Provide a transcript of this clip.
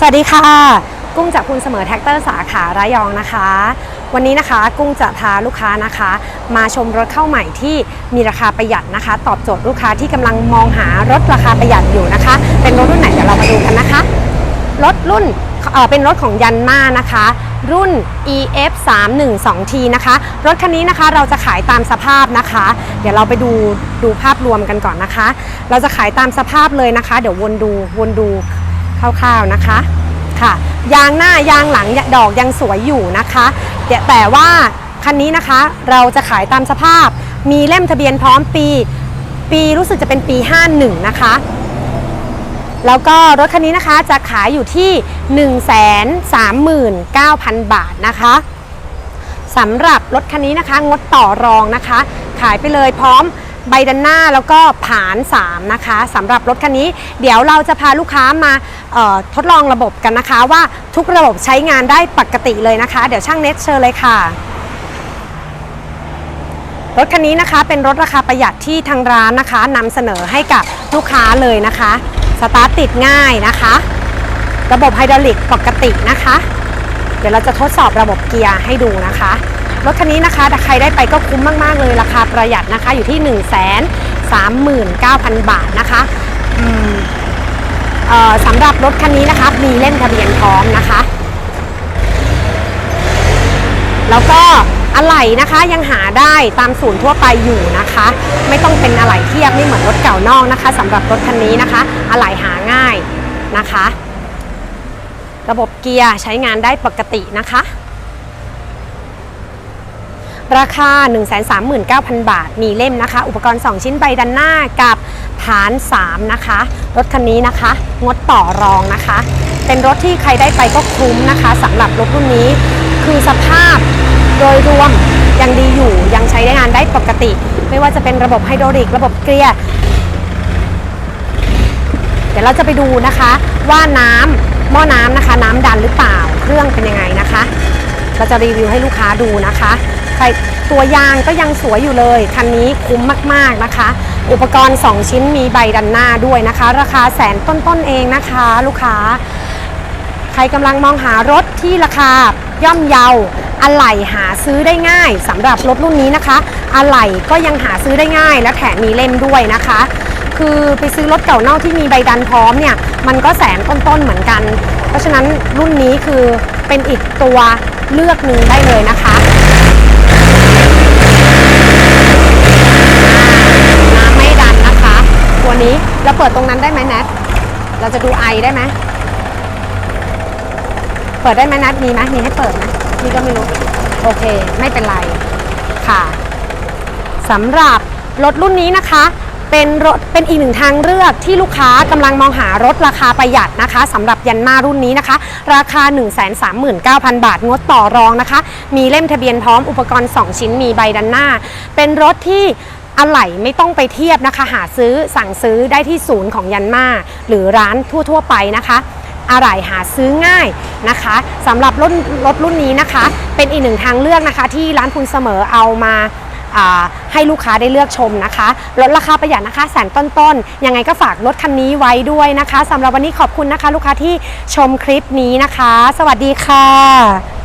สวัสดีค่ะ กุ้งจากคุณเสมอแท็กเตอร์สาขาระยองนะคะ วันนี้นะคะกุ้งจะพาลูกค้านะคะ มาชมรถเข้าใหม่ที่มีราคาประหยัดนะคะ ตอบโจทย์ลูกค้าที่กำลังมองหารถราคาประหยัดอยู่นะคะ เป็นรถรุ่นไหนเดี๋ยวเรามาดูกันนะคะรถรุ่นเอ่อเป็นรถของยันมานะคะ รุ่น EF 3 1 2 T นะคะ รถคันนี้นะคะเราจะขายตามสภาพนะคะ เดี๋ยวเราไปดูดูภาพรวมกันก่อนนะคะ เราจะขายตามสภาพเลยนะคะ เดี๋ยววนดูวนดู คร่าวๆนะคะค่ะ ยางหน้ายางหลังดอกยังสวยอยู่นะคะแต่แต่ว่าคันนี้นะคะเราจะขายตามสภาพ มีเล่มทะเบียนพร้อมปี ปีรู้สึกจะเป็นปี 51 นะคะ แล้วก็รถคันนี้นะคะจะขายอยู่ที่ 139,000 บาทนะคะสำหรับรถคันนี้นะคะงดต่อรองนะคะ ขายไปเลยพร้อม ใบดันหน้าแล้วก็ผาน 3 นะคะสำหรับรถคันนี้ เดี๋ยวเราจะพาลูกค้ามาทดลองระบบกันนะคะว่าทุกระบบใช้งานได้ปกติเลยนะคะ เดี๋ยวช่างเน็ตเชิญเลยค่ะรถคันนี้นะคะเป็นรถราคาประหยัดที่ทางร้านนะคะนำเสนอให้กับลูกค้าเลยนะคะ สตาร์ทติดง่ายนะคะ ระบบไฮดรอลิกปกตินะคะ เดี๋ยวเราจะทดสอบระบบเกียร์ให้ดูนะคะ รถคันนี้นะคะถ้าใครได้ไปก็คุ้มมาก ๆ เลยราคาประหยัดนะคะอยู่ที่ 1 3 9 0 0 0 บาทนะคะสำหรับรถคันนี้นะคะมีเล่มทะเบียนพร้อมนะคะ แล้วก็อะไหล่นะคะยังหาได้ตามศูนย์ทั่วไปอยู่นะคะ ไม่ต้องเป็นอะไหล่เทียบไม่เหมือนรถเก่านอกนะคะสำหรับรถคันนี้นะคะ อะไหล่หาง่ายนะคะ ระบบเกียร์ใช้งานได้ปกตินะคะ ราคา 139,000 บาท มีเล่มนะคะ อุปกรณ์ 2 ชิ้นใบดันหน้ากับฐาน 3 นะคะ รถคันนี้นะคะ งดต่อรองนะคะ เป็นรถที่ใครได้ไปก็คุ้มนะคะสำหรับรถรุ่นนี้ คือสภาพโดยรวมยังดีอยู่ยังใช้ได้งานได้ปกติ ไม่ว่าจะเป็นระบบไฮดรอลิก ระบบเกียร์เดี๋ยวเราจะไปดูนะคะว่าน้ำหม้อน้ำนะคะ น้ำดันหรือเปล่าเครื่องเป็นยังไงนะคะ เราจะรีวิวให้ลูกค้าดูนะคะใครตัวยางก็ยังสวยอยู่เลย คันนี้คุ้มมากๆนะคะ อุปกรณ์ 2 ชิ้นมีใบดันหน้าด้วยนะคะ ราคาแสนต้นๆเองนะคะ ลูกค้า ใครกำลังมองหารถที่ราคาย่อมเยาอะไหล่หาซื้อได้ง่ายสำหรับรถรุ่นนี้นะคะ อะไหล่ก็ยังหาซื้อได้ง่าย และแถมมีเล่มด้วยนะคะ คือไปซื้อรถเก่านอกที่มีใบดันพร้อมเนี่ย มันก็แสนต้นๆเหมือนกัน เพราะฉะนั้นรุ่นนี้คือเป็นอีกตัว เลือกหนึ่งได้เลยนะคะน้ำไม่ดันนะคะ ตัวนี้เราเปิดตรงนั้นได้ไหมแนทเราจะดูไอได้ไหมเปิดได้ไหมนัดมีไหมมีให้เปิดไหมนี่ก็ไม่รู้ โอเค ไม่เป็นไรค่ะสำหรับรถรุ่นนี้นะคะ เป็นรถเป็นอีกหนึ่งทางเลือกที่ลูกค้ากำลังมองหารถราคาประหยัดนะคะสำหรับยันมารุ่นนี้นะคะ ราคา 139,000 บาทงดต่อรองนะคะ มีเล่มทะเบียนพร้อมอุปกรณ์ 2 ชิ้นมีใบดันหน้า เป็นรถที่อะไหล่ไม่ต้องไปเทียบนะคะ หาซื้อสั่งซื้อได้ที่ศูนย์ของยันมาหรือร้านทั่ว ๆ ไปนะคะอะไรหาซื้อง่ายนะคะสำหรับรถรถรุ่นนี้นะคะ เป็นอีกหนึ่งทางเลือกนะคะ ที่ร้านคุณเสมอเอามา ให้ลูกค้าได้เลือกชมนะคะลดราคาประหยัดนะคะ แสนต้นๆยังไงก็ฝากรถคันนี้ไว้ด้วยนะคะสำหรับวันนี้ขอบคุณนะคะ ลูกค้าที่ชมคลิปนี้นะคะ สวัสดีค่ะ